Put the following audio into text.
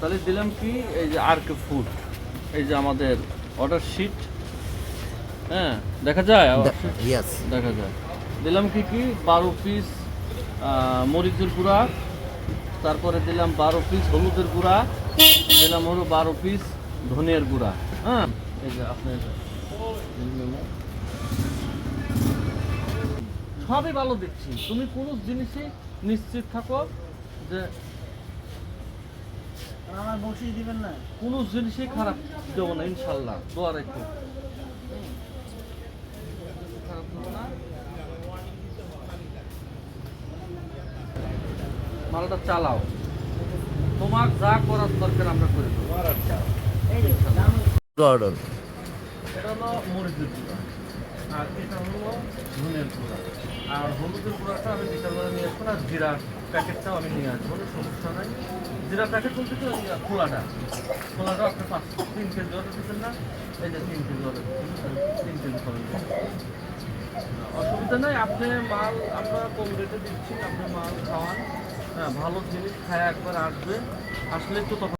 তাহলে দিলাম কি? এই যে আর কে ফুড এই যে আমাদের অর্ডার শিট হ্যাঁ দেখা যায় দেখা যায়। দিলাম কি কি? বারো পিস মরিচের গুঁড়া। তারপরে দিলাম বারো পিস হলুদের গুঁড়া। দিলাম হলো বারো পিস ধনিয়ার গুঁড়া। হ্যাঁ এই যে আপনার সবই ভালো দেখছি। তুমি কোনো জিনিসে নিশ্চিত থাকো যে আমার বসিয়ে দিবেন না। কোনো জিনিসই খারাপ দেবো না ইনশাল্লাহ। দোয়া রেখো। খারাপ দেবো না মালটা চালাও। তোমার যা করার দরকার আমরা করে দেবো। অর্ডার এটা হলো মরিচের আর এটা হলো আর হলুদের গুঁড়াটা আমি বিকালবেলা নিয়ে আসব আর জিরা প্যাকেটটাও আমি নিয়ে আসব সমস্যা নাই। জিরা প্যাকেট বলতে তো খোলাটা। খোলাটা আপনি পাঁচ, তিন কেজি অর্ডার দিচ্ছেন না, এই যে তিন কেজি অর্ডার তিন কেজি করে অসুবিধা নাই, আপনি মাল, আমরা কম রেটে দিচ্ছি, আপনি মাল খাওয়ান। হ্যাঁ ভালো জিনিস খায় একবার আসবে আসলে তো তখন